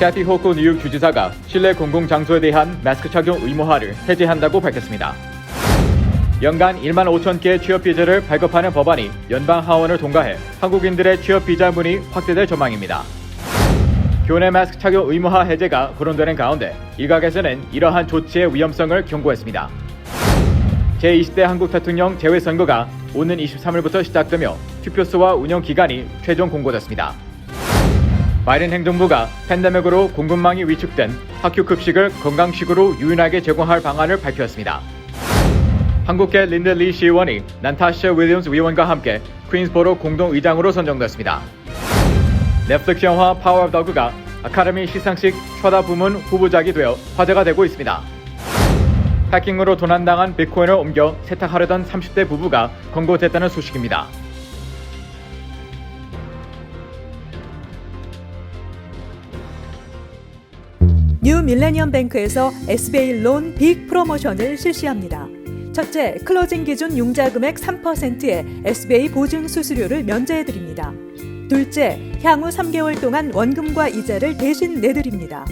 캐티 호코 뉴욕 주지사가 실내 공공장소에 대한 마스크 착용 의무화를 해제한다고 밝혔습니다. 연간 1만 5천 개의 취업 비자를 발급하는 법안이 연방 하원을 통과해 한국인들의 취업 비자 문이 확대될 전망입니다. 교내 마스크 착용 의무화 해제가 거론되는 가운데 일각에서는 이러한 조치의 위험성을 경고했습니다. 제20대 한국 대통령 재외 선거가 오는 23일부터 시작되며 투표소와 운영 기간이 최종 공고됐습니다. 바이든 행정부가 팬데믹으로 공급망이 위축된 학교 급식을 건강식으로 유연하게 제공할 방안을 발표했습니다. 한국계 린드 리 시의원이 난타샤 윌리엄스 위원과 함께 퀸스보로 공동의장으로 선정됐습니다. 넷플릭스 영화 파워 오브 더그가 아카데미 시상식 최다 부문 후보작이 되어 화제가 되고 있습니다. 해킹으로 도난당한 비트코인을 옮겨 세탁하려던 30대 부부가 검거됐다는 소식입니다. 뉴 밀레니엄 뱅크에서 SBA 론 빅 프로모션을 실시합니다. 첫째, 클로징 기준 융자 금액 3%의 SBA 보증 수수료를 면제해 드립니다. 둘째, 향후 3개월 동안 원금과 이자를 대신 내드립니다.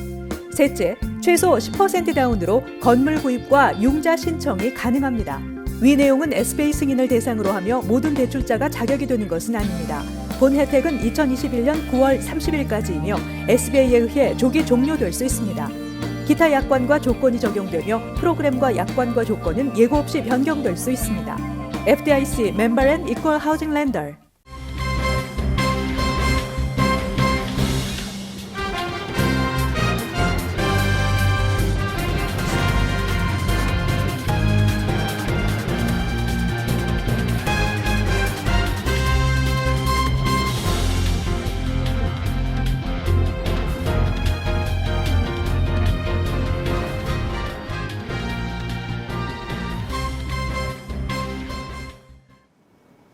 셋째, 최소 10% 다운으로 건물 구입과 융자 신청이 가능합니다. 위 내용은 SBA 승인을 대상으로 하며 모든 대출자가 자격이 되는 것은 아닙니다. 본 혜택은 2021년 9월 30일까지이며 SBA에 의해 조기 종료될 수 있습니다. 기타 약관과 조건이 적용되며 프로그램과 약관과 조건은 예고 없이 변경될 수 있습니다. FDIC 멤버 앤 이퀄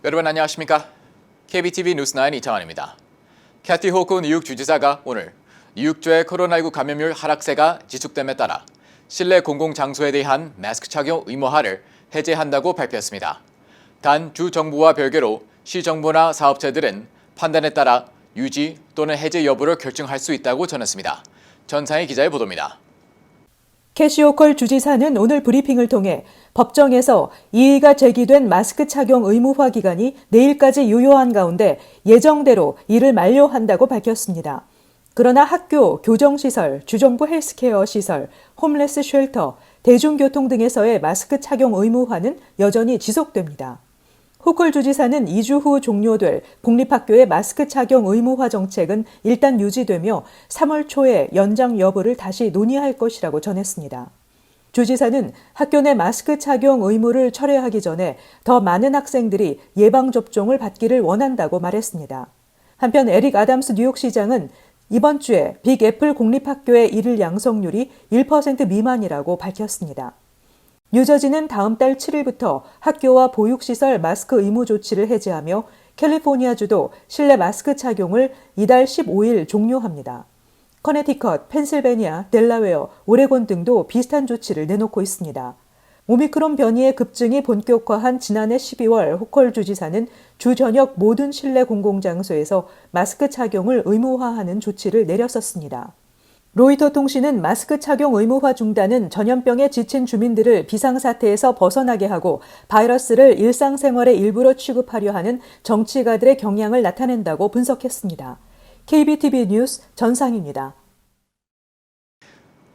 여러분 안녕하십니까? KBTV 뉴스9 이창환입니다. 캐티 호크 뉴욕 주지사가 오늘 뉴욕주의 코로나19 감염률 하락세가 지속됨에 따라 실내 공공장소에 대한 마스크 착용 의무화를 해제한다고 발표했습니다. 단 주 정부와 별개로 시 정부나 사업체들은 판단에 따라 유지 또는 해제 여부를 결정할 수 있다고 전했습니다. 전상희 기자의 보도입니다. 캐시오컬 주지사는 오늘 브리핑을 통해 법정에서 이의가 제기된 마스크 착용 의무화 기간이 내일까지 유효한 가운데 예정대로 이를 만료한다고 밝혔습니다. 그러나 학교, 교정시설, 주정부 헬스케어 시설, 홈레스 쉘터, 대중교통 등에서의 마스크 착용 의무화는 여전히 지속됩니다. 호컬 주지사는 2주 후 종료될 공립학교의 마스크 착용 의무화 정책은 일단 유지되며 3월 초에 연장 여부를 다시 논의할 것이라고 전했습니다. 주지사는 학교 내 마스크 착용 의무를 철회하기 전에 더 많은 학생들이 예방접종을 받기를 원한다고 말했습니다. 한편 에릭 아담스 뉴욕시장은 이번 주에 빅 애플 공립학교의 일일 양성률이 1% 미만이라고 밝혔습니다. 뉴저지는 다음 달 7일부터 학교와 보육시설 마스크 의무 조치를 해제하며 캘리포니아주도 실내 마스크 착용을 이달 15일 종료합니다. 커네티컷, 펜실베니아, 델라웨어, 오레곤 등도 비슷한 조치를 내놓고 있습니다. 오미크론 변이의 급증이 본격화한 지난해 12월 호컬 주지사는 주 저녁 모든 실내 공공장소에서 마스크 착용을 의무화하는 조치를 내렸었습니다. 로이터 통신은 마스크 착용 의무화 중단은 전염병에 지친 주민들을 비상사태에서 벗어나게 하고 바이러스를 일상생활의 일부로 취급하려 하는 정치가들의 경향을 나타낸다고 분석했습니다. KBTV 뉴스 전상입니다.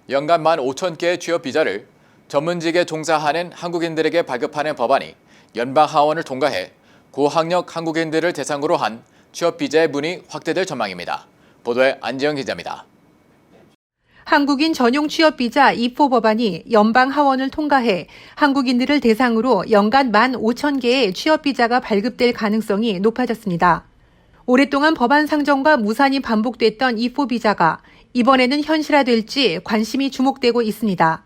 연간 1만 5천 개의 취업 비자를 전문직에 종사하는 한국인들에게 발급하는 법안이 연방 하원을 통과해 고학력 한국인들을 대상으로 한 취업 비자의 문이 확대될 전망입니다. 보도에 안지영 기자입니다. 한국인 전용 취업 비자 2포 법안이 연방 하원을 통과해 한국인들을 대상으로 연간 1만 5천 개의 취업 비자가 발급될 가능성이 높아졌습니다. 오랫동안 법안 상정과 무산이 반복됐던 2포 비자가 이번에는 현실화될지 관심이 주목되고 있습니다.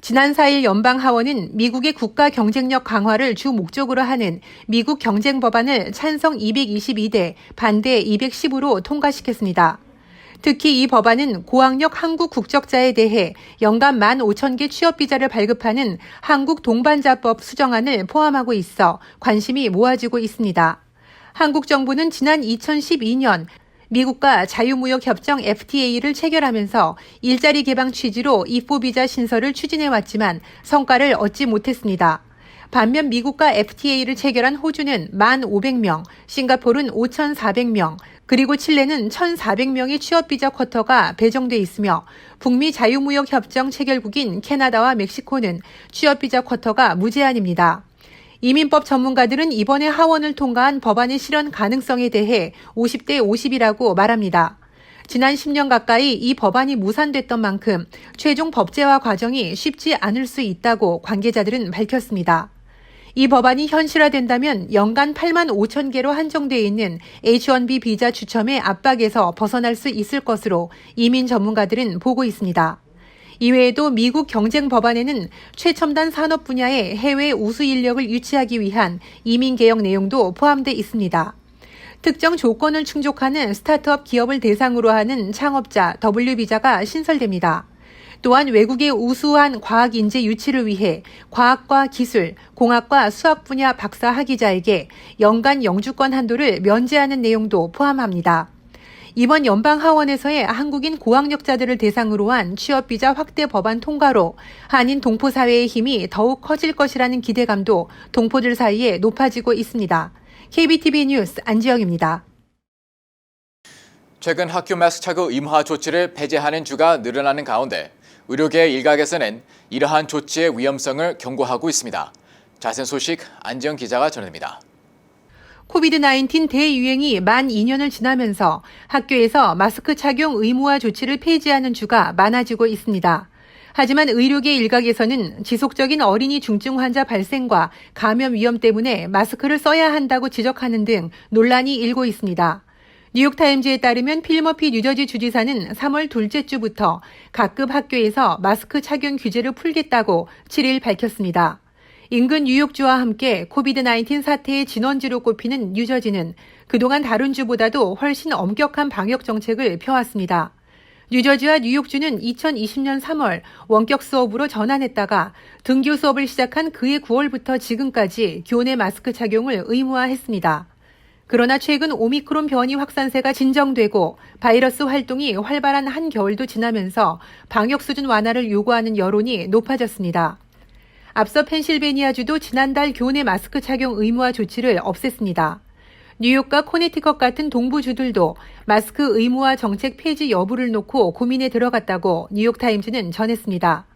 지난 4일 연방 하원은 미국의 국가 경쟁력 강화를 주 목적으로 하는 미국 경쟁 법안을 찬성 222대 반대 210으로 통과시켰습니다. 특히 이 법안은 고학력 한국 국적자에 대해 연간 1만 5천 개 취업 비자를 발급하는 한국 동반자법 수정안을 포함하고 있어 관심이 모아지고 있습니다. 한국 정부는 지난 2012년 미국과 자유무역협정 FTA를 체결하면서 일자리 개방 취지로 이포 비자 신설을 추진해 왔지만 성과를 얻지 못했습니다. 반면 미국과 FTA를 체결한 호주는 1,500명, 싱가포르는 5,400명, 그리고 칠레는 1,400명의 취업비자 쿼터가 배정돼 있으며 북미 자유무역협정 체결국인 캐나다와 멕시코는 취업비자 쿼터가 무제한입니다. 이민법 전문가들은 이번에 하원을 통과한 법안의 실현 가능성에 대해 50대 50이라고 말합니다. 지난 10년 가까이 이 법안이 무산됐던 만큼 최종 법제화 과정이 쉽지 않을 수 있다고 관계자들은 밝혔습니다. 이 법안이 현실화된다면 연간 8만 5천 개로 한정돼 있는 H-1B 비자 추첨의 압박에서 벗어날 수 있을 것으로 이민 전문가들은 보고 있습니다. 이외에도 미국 경쟁 법안에는 최첨단 산업 분야의 해외 우수 인력을 유치하기 위한 이민 개혁 내용도 포함돼 있습니다. 특정 조건을 충족하는 스타트업 기업을 대상으로 하는 창업자 W 비자가 신설됩니다. 또한 외국의 우수한 과학 인재 유치를 위해 과학과 기술, 공학과 수학 분야 박사 학위자에게 연간 영주권 한도를 면제하는 내용도 포함합니다. 이번 연방 하원에서의 한국인 고학력자들을 대상으로 한 취업비자 확대 법안 통과로 한인 동포 사회의 힘이 더욱 커질 것이라는 기대감도 동포들 사이에 높아지고 있습니다. KBTV 뉴스 안지영입니다. 최근 학교 마스크 착용 의무화 조치를 폐지하는 주가 늘어나는 가운데 의료계 일각에서는 이러한 조치의 위험성을 경고하고 있습니다. 자세한 소식 안지영 기자가 전해드립니다. 코비드-19 대유행이 만 2년을 지나면서 학교에서 마스크 착용 의무화 조치를 폐지하는 주가 많아지고 있습니다. 하지만 의료계 일각에서는 지속적인 어린이 중증 환자 발생과 감염 위험 때문에 마스크를 써야 한다고 지적하는 등 논란이 일고 있습니다. 뉴욕타임즈에 따르면 필머피 뉴저지 주지사는 3월 둘째 주부터 각급 학교에서 마스크 착용 규제를 풀겠다고 7일 밝혔습니다. 인근 뉴욕주와 함께 코비드-19 사태의 진원지로 꼽히는 뉴저지는 그동안 다른 주보다도 훨씬 엄격한 방역 정책을 펴왔습니다. 뉴저지와 뉴욕주는 2020년 3월 원격 수업으로 전환했다가 등교 수업을 시작한 그해 9월부터 지금까지 교내 마스크 착용을 의무화했습니다. 그러나 최근 오미크론 변이 확산세가 진정되고 바이러스 활동이 활발한 한겨울도 지나면서 방역 수준 완화를 요구하는 여론이 높아졌습니다. 앞서 펜실베니아주도 지난달 교내 마스크 착용 의무화 조치를 없앴습니다. 뉴욕과 코네티컷 같은 동부주들도 마스크 의무화 정책 폐지 여부를 놓고 고민에 들어갔다고 뉴욕타임즈는 전했습니다.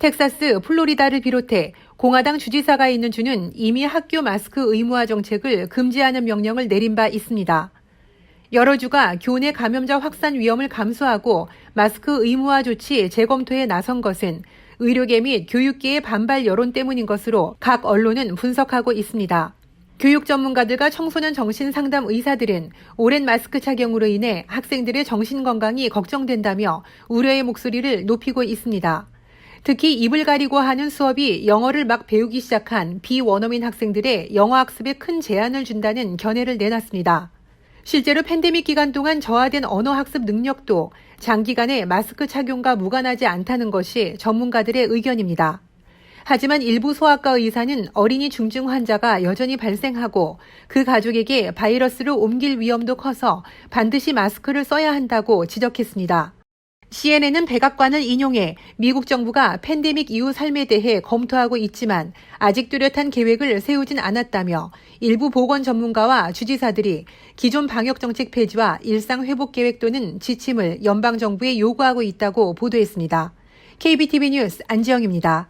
텍사스, 플로리다를 비롯해 공화당 주지사가 있는 주는 이미 학교 마스크 의무화 정책을 금지하는 명령을 내린 바 있습니다. 여러 주가 교내 감염자 확산 위험을 감수하고 마스크 의무화 조치 재검토에 나선 것은 의료계 및 교육계의 반발 여론 때문인 것으로 각 언론은 분석하고 있습니다. 교육 전문가들과 청소년 정신 상담 의사들은 오랜 마스크 착용으로 인해 학생들의 정신 건강이 걱정된다며 우려의 목소리를 높이고 있습니다. 특히 입을 가리고 하는 수업이 영어를 막 배우기 시작한 비원어민 학생들의 영어 학습에 큰 제한을 준다는 견해를 내놨습니다. 실제로 팬데믹 기간 동안 저하된 언어 학습 능력도 장기간의 마스크 착용과 무관하지 않다는 것이 전문가들의 의견입니다. 하지만 일부 소아과 의사는 어린이 중증 환자가 여전히 발생하고 그 가족에게 바이러스를 옮길 위험도 커서 반드시 마스크를 써야 한다고 지적했습니다. CNN은 백악관을 인용해 미국 정부가 팬데믹 이후 삶에 대해 검토하고 있지만 아직 뚜렷한 계획을 세우진 않았다며 일부 보건 전문가와 주지사들이 기존 방역 정책 폐지와 일상 회복 계획 또는 지침을 연방 정부에 요구하고 있다고 보도했습니다. KBTV 뉴스 안지영입니다.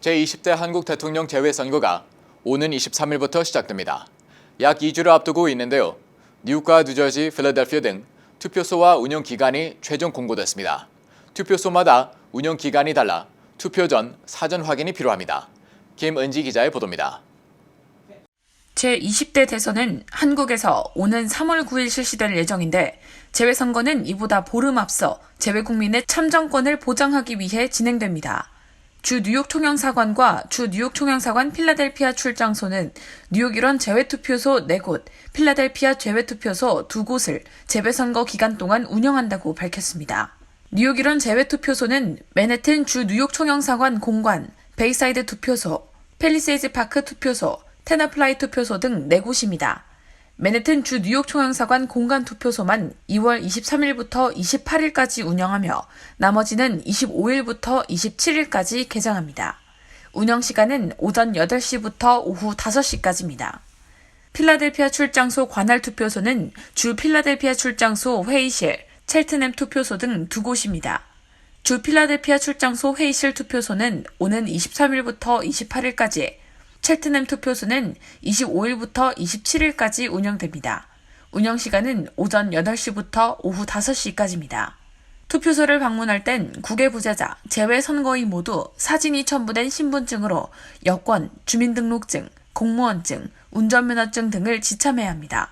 제20대 한국 대통령 재외선거가 오는 23일부터 시작됩니다. 약 2주를 앞두고 있는데요. 뉴욕과 뉴저지, 필라델피아 등 투표소와 운영 기간이 최종 공고됐습니다. 투표소마다 운영 기간이 달라 투표 전 사전 확인이 필요합니다. 김은지 기자의 보도입니다. 제20대 대선은 한국에서 오는 3월 9일 실시될 예정인데 재외선거는 이보다 보름 앞서 재외국민의 참정권을 보장하기 위해 진행됩니다. 주 뉴욕 총영사관과 주 뉴욕 총영사관 필라델피아 출장소는 뉴욕 일원 재외투표소 4곳, 필라델피아 재외투표소 2곳을 재외선거 기간 동안 운영한다고 밝혔습니다. 뉴욕 일원 재외투표소는 맨해튼 주 뉴욕 총영사관 공관, 베이사이드 투표소, 펠리세이즈 파크 투표소, 테너플라이 투표소 등 4곳입니다. 맨해튼 주 뉴욕 총영사관 공간 투표소만 2월 23일부터 28일까지 운영하며 나머지는 25일부터 27일까지 개장합니다. 운영 시간은 오전 8시부터 오후 5시까지입니다. 필라델피아 출장소 관할 투표소는 주 필라델피아 출장소 회의실, 첼트넴 투표소 등 두 곳입니다. 주 필라델피아 출장소 회의실 투표소는 오는 23일부터 28일까지, 첼트넴 투표소는 25일부터 27일까지 운영됩니다. 운영 시간은 오전 8시부터 오후 5시까지입니다. 투표소를 방문할 땐 국외 부재자, 재외 선거인 모두 사진이 첨부된 신분증으로 여권, 주민등록증, 공무원증, 운전면허증 등을 지참해야 합니다.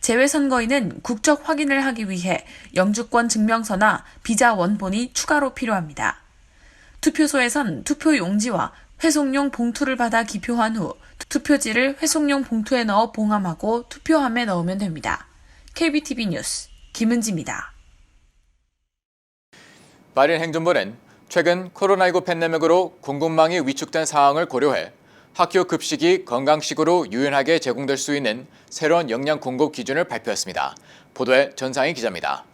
재외 선거인은 국적 확인을 하기 위해 영주권 증명서나 비자 원본이 추가로 필요합니다. 투표소에선 투표 용지와 회송용 봉투를 받아 기표한 후 투표지를 회송용 봉투에 넣어 봉함하고 투표함에 넣으면 됩니다. KBTV 뉴스 김은지입니다. 바이든 행정부는 최근 코로나19 팬데믹으로 공급망이 위축된 상황을 고려해 학교 급식이 건강식으로 유연하게 제공될 수 있는 새로운 영양 공급 기준을 발표했습니다. 보도에 전상희 기자입니다.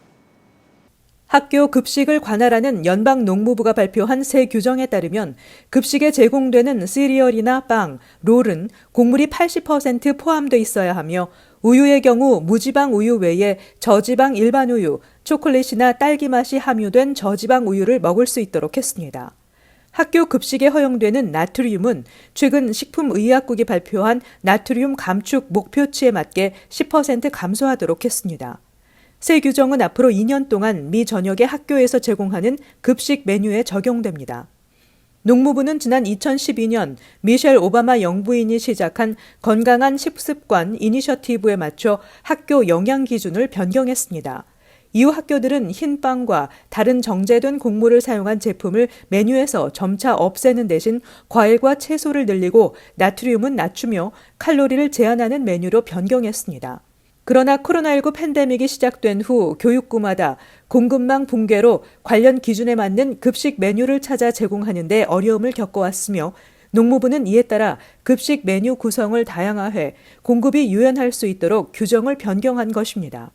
학교 급식을 관할하는 연방 농무부가 발표한 새 규정에 따르면 급식에 제공되는 시리얼이나 빵, 롤은 곡물이 80% 포함돼 있어야 하며 우유의 경우 무지방 우유 외에 저지방 일반 우유, 초콜릿이나 딸기 맛이 함유된 저지방 우유를 먹을 수 있도록 했습니다. 학교 급식에 허용되는 나트륨은 최근 식품의약국이 발표한 나트륨 감축 목표치에 맞게 10% 감소하도록 했습니다. 새 규정은 앞으로 2년 동안 미 전역의 학교에서 제공하는 급식 메뉴에 적용됩니다. 농무부는 지난 2012년 미셸 오바마 영부인이 시작한 건강한 식습관 이니셔티브에 맞춰 학교 영양 기준을 변경했습니다. 이후 학교들은 흰 빵과 다른 정제된 곡물을 사용한 제품을 메뉴에서 점차 없애는 대신 과일과 채소를 늘리고 나트륨은 낮추며 칼로리를 제한하는 메뉴로 변경했습니다. 그러나 코로나19 팬데믹이 시작된 후 교육구마다 공급망 붕괴로 관련 기준에 맞는 급식 메뉴를 찾아 제공하는데 어려움을 겪어왔으며 농무부는 이에 따라 급식 메뉴 구성을 다양화해 공급이 유연할 수 있도록 규정을 변경한 것입니다.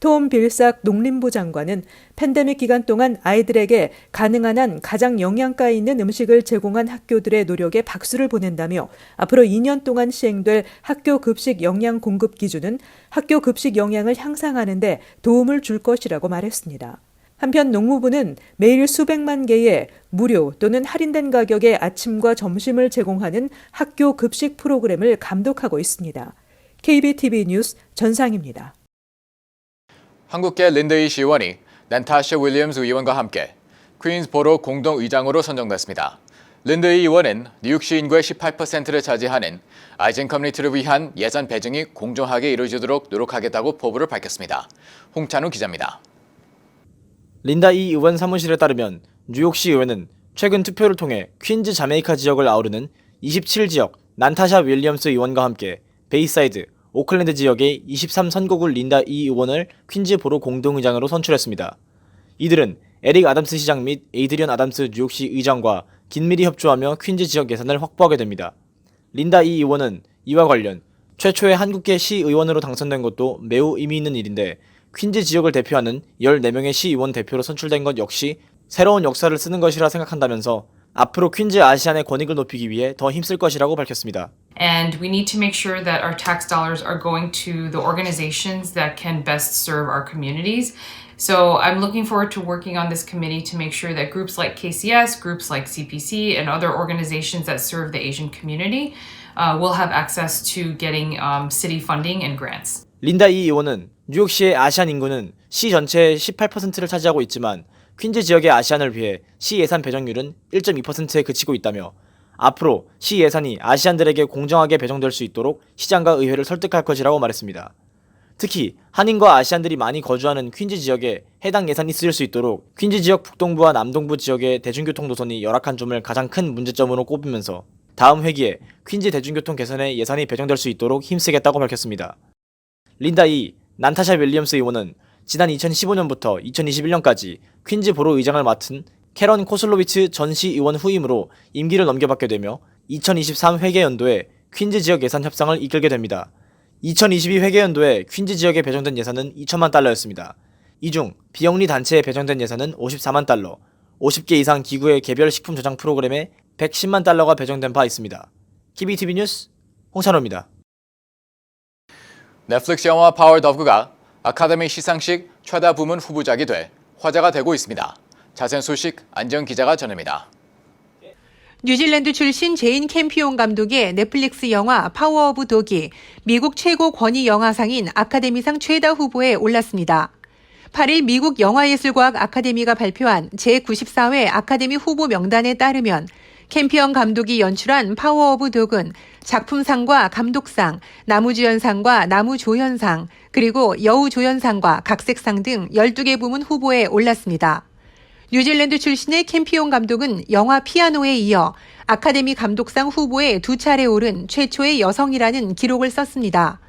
톰 빌삭 농림부 장관은 팬데믹 기간 동안 아이들에게 가능한 한 가장 영양가 있는 음식을 제공한 학교들의 노력에 박수를 보낸다며 앞으로 2년 동안 시행될 학교 급식 영양 공급 기준은 학교 급식 영양을 향상하는데 도움을 줄 것이라고 말했습니다. 한편 농무부는 매일 수백만 개의 무료 또는 할인된 가격의 아침과 점심을 제공하는 학교 급식 프로그램을 감독하고 있습니다. KBTV 뉴스 전상입니다. 한국계 린드이 시의원이 낸타샤 윌리엄스 의원과 함께 퀸즈보로 공동의장으로 선정됐습니다. 린드이 의원은 뉴욕시 인구의 18%를 차지하는 아이젠 커뮤니티를 위한 예산 배정이 공정하게 이루어지도록 노력하겠다고 포부를 밝혔습니다. 홍찬우 기자입니다. 린다 이 의원 사무실에 따르면 뉴욕시 의회는 최근 투표를 통해 퀸즈 자메이카 지역을 아우르는 27지역 난타샤 윌리엄스 의원과 함께 베이사이드, 오클랜드 지역의 23선거구 린다 이 의원을 퀸즈 보로 공동의장으로 선출했습니다. 이들은 에릭 아담스 시장 및 에이드리언 아담스 뉴욕시 의장과 긴밀히 협조하며 퀸즈 지역 예산을 확보하게 됩니다. 린다 이 의원은 이와 관련 최초의 한국계 시의원으로 당선된 것도 매우 의미 있는 일인데 퀸즈 지역을 대표하는 14명의 시의원 대표로 선출된 것 역시 새로운 역사를 쓰는 것이라 생각한다면서 앞으로 퀸즈 아시안의 권익을 높이기 위해 더 힘쓸 것이라고 밝혔습니다. And we need to make sure that our tax dollars are going to the organizations that can best serve our communities. So I'm looking forward to working on this committee to make sure that groups like KCS, groups like CPC, and other organizations that serve the Asian community uh, will have access to getting um, city funding and grants. 린다 이 의원은 뉴욕시의 아시안 인구는 시 전체의 18%를 차지하고 있지만 퀸즈 지역의 아시안을 위해 시 예산 배정률은 1.2%에 그치고 있다며 앞으로 시 예산이 아시안들에게 공정하게 배정될 수 있도록 시장과 의회를 설득할 것이라고 말했습니다. 특히 한인과 아시안들이 많이 거주하는 퀸즈 지역에 해당 예산이 쓰일 수 있도록 퀸즈 지역 북동부와 남동부 지역의 대중교통 노선이 열악한 점을 가장 큰 문제점으로 꼽으면서 다음 회기에 퀸즈 대중교통 개선에 예산이 배정될 수 있도록 힘쓰겠다고 밝혔습니다. 린다 이 난타샤 윌리엄스 의원은 지난 2015년부터 2021년까지 퀸즈 보로 의장을 맡은 캐런 코슬로비츠 전 시 의원 후임으로 임기를 넘겨받게 되며 2023 회계 연도에 퀸즈 지역 예산 협상을 이끌게 됩니다. 2022 회계연도에 퀸즈 지역에 배정된 예산은 2천만 달러였습니다. 이 중 비영리 단체에 배정된 예산은 54만 달러, 50개 이상 기구의 개별 식품 저장 프로그램에 110만 달러가 배정된 바 있습니다. KBTV 뉴스 홍찬호입니다. 넷플릭스 영화 파워 더브가 아카데미 시상식 최다 부문 후보작이 돼 화제가 되고 있습니다. 자세한 소식 안정 기자가 전합니다. 뉴질랜드 출신 제인 캠피온 감독의 넷플릭스 영화 파워 오브 독이 미국 최고 권위 영화상인 아카데미상 최다 후보에 올랐습니다. 8일 미국 영화예술과학 아카데미가 발표한 제94회 아카데미 후보 명단에 따르면 캠피언 감독이 연출한 파워 오브 독은 작품상과 감독상, 나무주연상과 나무조연상, 그리고 여우조연상과 각색상 등 12개 부문 후보에 올랐습니다. 뉴질랜드 출신의 캠피온 감독은 영화 피아노에 이어 아카데미 감독상 후보에 두 차례 오른 최초의 여성이라는 기록을 썼습니다.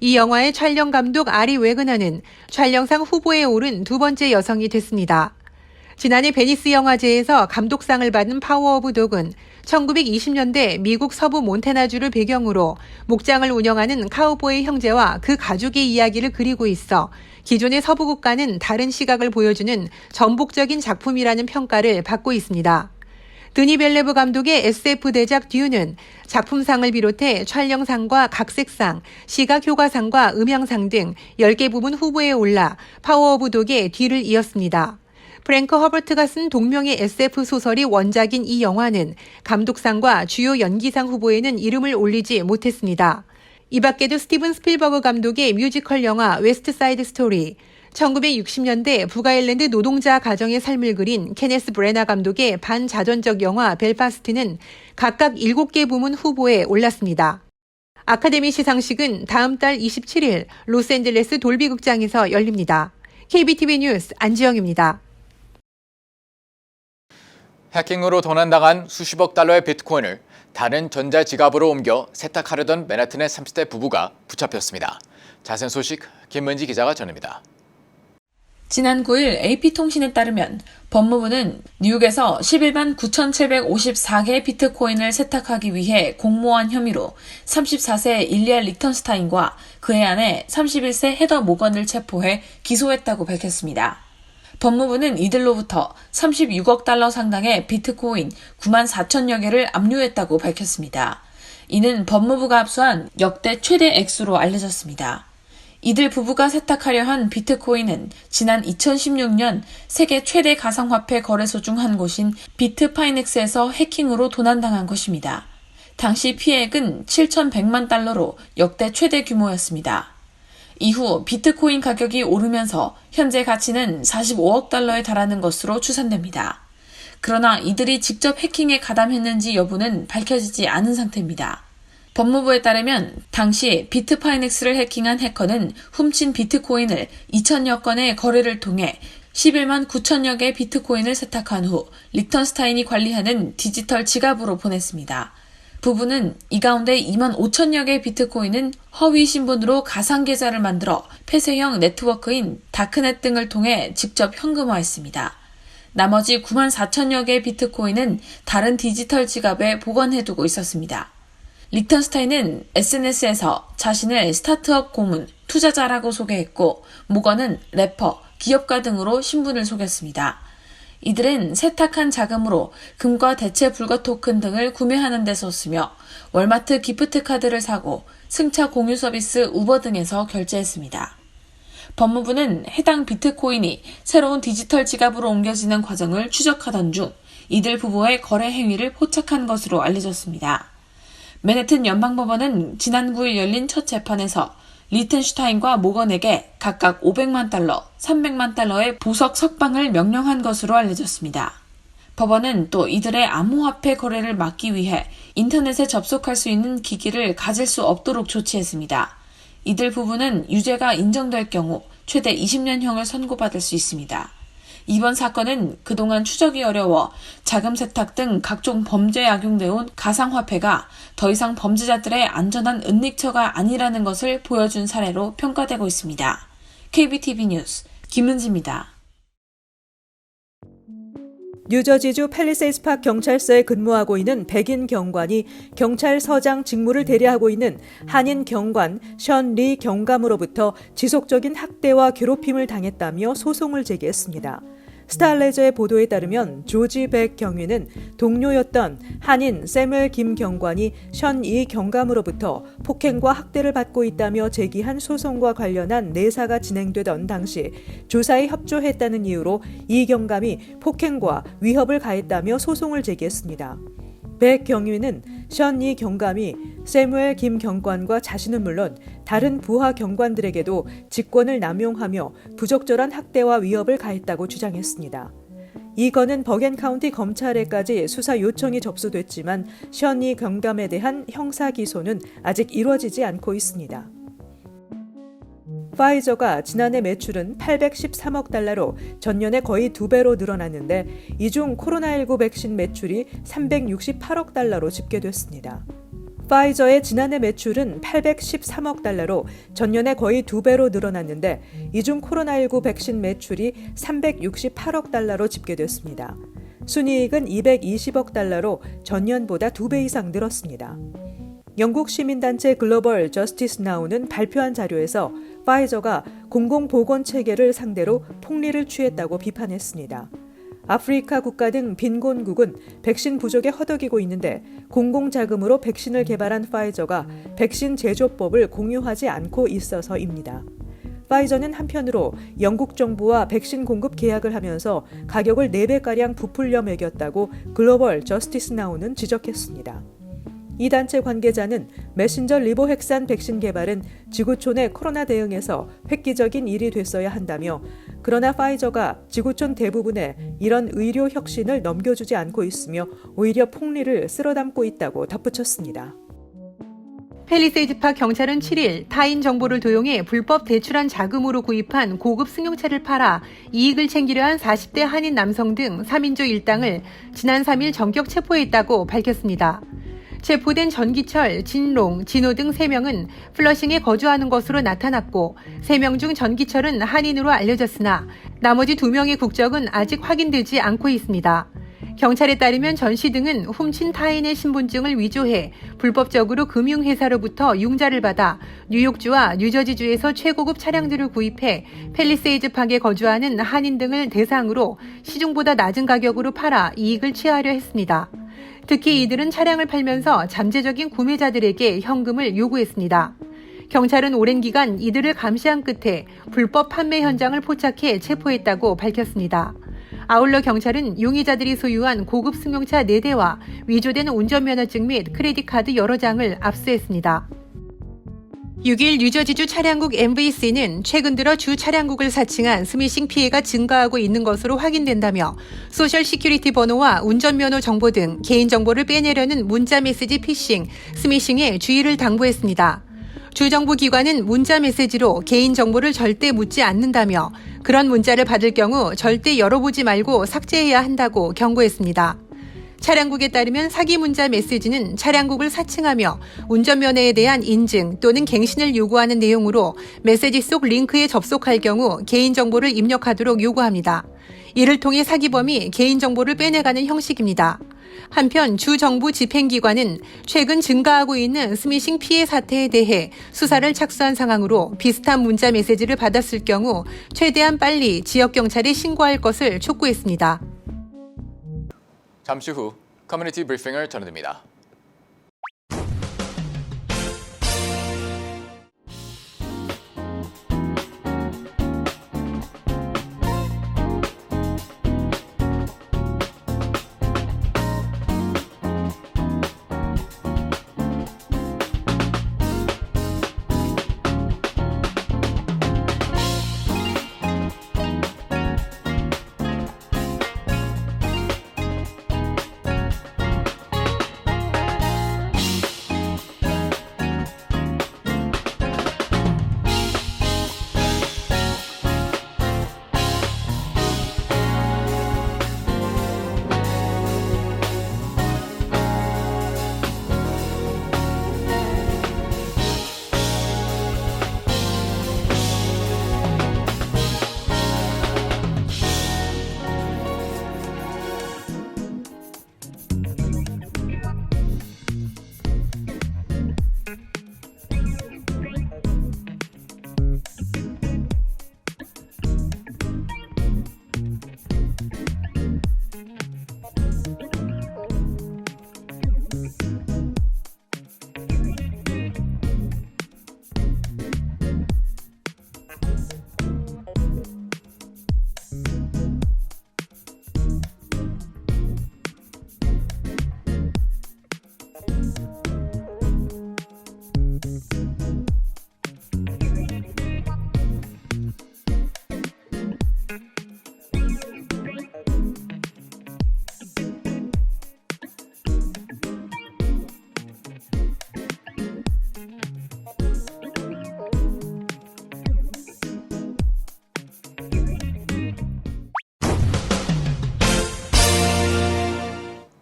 이 영화의 촬영 감독 아리 웨그너는 촬영상 후보에 오른 두 번째 여성이 됐습니다. 지난해 베니스 영화제에서 감독상을 받은 파워 오브 독은 1920년대 미국 서부 몬테나주를 배경으로 목장을 운영하는 카우보이 형제와 그 가족의 이야기를 그리고 있어 기존의 서부 국가는 다른 시각을 보여주는 전복적인 작품이라는 평가를 받고 있습니다. 드니 벨레브 감독의 SF 대작 듀는 작품상을 비롯해 촬영상과 각색상, 시각효과상과 음향상 등 10개 부문 후보에 올라 파워 오브 독의 뒤를 이었습니다. 프랭크 허버트가 쓴 동명의 SF 소설이 원작인 이 영화는 감독상과 주요 연기상 후보에는 이름을 올리지 못했습니다. 이 밖에도 스티븐 스필버그 감독의 뮤지컬 영화 웨스트 사이드 스토리, 1960년대 북아일랜드 노동자 가정의 삶을 그린 케네스 브레나 감독의 반자전적 영화 벨파스트는 각각 7개 부문 후보에 올랐습니다. 아카데미 시상식은 다음 달 27일 로스앤젤레스 돌비 극장에서 열립니다. KBTV 뉴스 안지영입니다. 해킹으로 도난당한 수십억 달러의 비트코인을 다른 전자 지갑으로 옮겨 세탁하려던 맨하튼의 30대 부부가 붙잡혔습니다. 자세한 소식 김문지 기자가 전합니다. 지난 9일 AP통신에 따르면 법무부는 뉴욕에서 11만 9,754개의 비트코인을 세탁하기 위해 공모한 혐의로 34세 일리아 리턴스타인과 그의 아내 31세 헤더 모건을 체포해 기소했다고 밝혔습니다. 법무부는 이들로부터 36억 달러 상당의 비트코인 9만 4천여 개를 압류했다고 밝혔습니다. 이는 법무부가 압수한 역대 최대 액수로 알려졌습니다. 이들 부부가 세탁하려 한 비트코인은 지난 2016년 세계 최대 가상화폐 거래소 중 한 곳인 비트파이넥스에서 해킹으로 도난당한 것입니다. 당시 피해액은 7,100만 달러로 역대 최대 규모였습니다. 이후 비트코인 가격이 오르면서 현재 가치는 45억 달러에 달하는 것으로 추산됩니다. 그러나 이들이 직접 해킹에 가담했는지 여부는 밝혀지지 않은 상태입니다. 법무부에 따르면 당시 비트파이넥스를 해킹한 해커는 훔친 비트코인을 2천여 건의 거래를 통해 11만 9천여 개의 비트코인을 세탁한 후 리턴스타인이 관리하는 디지털 지갑으로 보냈습니다. 부부는 이 가운데 2만 5천여 개의 비트코인은 허위 신분으로 가상 계좌를 만들어 폐쇄형 네트워크인 다크넷 등을 통해 직접 현금화했습니다. 나머지 9만 4천여 개의 비트코인은 다른 디지털 지갑에 보관해두고 있었습니다. 리턴스타인은 SNS에서 자신을 스타트업 고문, 투자자라고 소개했고, 모건은 래퍼, 기업가 등으로 신분을 속였습니다. 이들은 세탁한 자금으로 금과 대체 불가 토큰 등을 구매하는 데 썼으며 월마트 기프트 카드를 사고 승차 공유 서비스 우버 등에서 결제했습니다. 법무부는 해당 비트코인이 새로운 디지털 지갑으로 옮겨지는 과정을 추적하던 중 이들 부부의 거래 행위를 포착한 것으로 알려졌습니다. 맨해튼 연방법원은 지난 9일 열린 첫 재판에서 리텐슈타인과 모건에게 각각 500만 달러, 300만 달러의 보석 석방을 명령한 것으로 알려졌습니다. 법원은 또 이들의 암호화폐 거래를 막기 위해 인터넷에 접속할 수 있는 기기를 가질 수 없도록 조치했습니다. 이들 부부는 유죄가 인정될 경우 최대 20년형을 선고받을 수 있습니다. 이번 사건은 그동안 추적이 어려워 자금 세탁 등 각종 범죄에 악용되온 가상화폐가 더 이상 범죄자들의 안전한 은닉처가 아니라는 것을 보여준 사례로 평가되고 있습니다. KBTV 뉴스 김은지입니다. 뉴저지주 팰리세이스팍 경찰서에 근무하고 있는 백인 경관이 경찰서장 직무를 대리하고 있는 한인 경관 션 리 경감으로부터 지속적인 학대와 괴롭힘을 당했다며 소송을 제기했습니다. 스타레저의 보도에 따르면 조지 백 경위는 동료였던 한인 세멜 김 경관이 션 이 경감으로부터 폭행과 학대를 받고 있다며 제기한 소송과 관련한 내사가 진행되던 당시 조사에 협조했다는 이유로 이 경감이 폭행과 위협을 가했다며 소송을 제기했습니다. 백 경위는 션이 경감이 세무엘 김 경관과 자신은 물론 다른 부하 경관들에게도 직권을 남용하며 부적절한 학대와 위협을 가했다고 주장했습니다. 이 건은 버겐 카운티 검찰에까지 수사 요청이 접수됐지만 션이 경감에 대한 형사 기소는 아직 이루어지지 않고 있습니다. 파이저가 지난해 매출은 813억 달러로 전년에 거의 두 배로 늘어났는데 이 중 코로나19 백신 매출이 368억 달러로 집계됐습니다. 파이저의 지난해 매출은 813억 달러로 전년에 거의 두 배로 늘어났는데 이 중 코로나19 백신 매출이 368억 달러로 집계됐습니다. 순이익은 220억 달러로 전년보다 두 배 이상 늘었습니다. 영국 시민단체 글로벌 저스티스 나우는 발표한 자료에서 파이저가 공공보건 체계를 상대로 폭리를 취했다고 비판했습니다. 아프리카 국가 등 빈곤국은 백신 부족에 허덕이고 있는데 공공자금으로 백신을 개발한 파이저가 백신 제조법을 공유하지 않고 있어서입니다. 파이저는 한편으로 영국 정부와 백신 공급 계약을 하면서 가격을 4배가량 부풀려 매겼다고 글로벌 저스티스 나우는 지적했습니다. 이 단체 관계자는 메신저 리보핵산 백신 개발은 지구촌의 코로나 대응에서 획기적인 일이 됐어야 한다며 그러나 파이저가 지구촌 대부분에 이런 의료 혁신을 넘겨주지 않고 있으며 오히려 폭리를 쓸어담고 있다고 덧붙였습니다. 펠리세이드파 경찰은 7일 타인 정보를 도용해 불법 대출한 자금으로 구입한 고급 승용차를 팔아 이익을 챙기려 한 40대 한인 남성 등 3인조 일당을 지난 3일 전격 체포했다고 밝혔습니다. 체포된 전기철, 진롱, 진호 등 3명은 플러싱에 거주하는 것으로 나타났고 3명 중 전기철은 한인으로 알려졌으나 나머지 2명의 국적은 아직 확인되지 않고 있습니다. 경찰에 따르면 전 씨 등은 훔친 타인의 신분증을 위조해 불법적으로 금융회사로부터 융자를 받아 뉴욕주와 뉴저지주에서 최고급 차량들을 구입해 펠리세이즈 파에 거주하는 한인 등을 대상으로 시중보다 낮은 가격으로 팔아 이익을 취하려 했습니다. 특히 이들은 차량을 팔면서 잠재적인 구매자들에게 현금을 요구했습니다. 경찰은 오랜 기간 이들을 감시한 끝에 불법 판매 현장을 포착해 체포했다고 밝혔습니다. 아울러 경찰은 용의자들이 소유한 고급 승용차 4대와 위조된 운전면허증 및 크레딧 카드 여러 장을 압수했습니다. 6일 뉴저지주 차량국 MVC는 최근 들어 주 차량국을 사칭한 스미싱 피해가 증가하고 있는 것으로 확인된다며 소셜 시큐리티 번호와 운전면허 정보 등 개인정보를 빼내려는 문자 메시지 피싱, 스미싱에 주의를 당부했습니다. 주정부 기관은 문자 메시지로 개인정보를 절대 묻지 않는다며 그런 문자를 받을 경우 절대 열어보지 말고 삭제해야 한다고 경고했습니다. 차량국에 따르면 사기 문자 메시지는 차량국을 사칭하며 운전면허에 대한 인증 또는 갱신을 요구하는 내용으로 메시지 속 링크에 접속할 경우 개인정보를 입력하도록 요구합니다. 이를 통해 사기범이 개인정보를 빼내가는 형식입니다. 한편 주 정부 집행기관은 최근 증가하고 있는 스미싱 피해 사태에 대해 수사를 착수한 상황으로 비슷한 문자 메시지를 받았을 경우 최대한 빨리 지역 경찰에 신고할 것을 촉구했습니다. 잠시 후 커뮤니티 브리핑을 전해드립니다.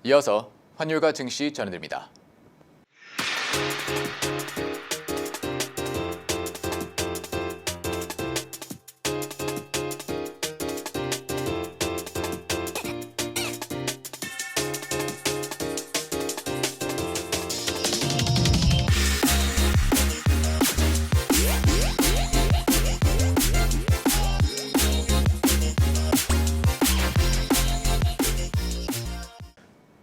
이어서 환율과 증시 전해드립니다.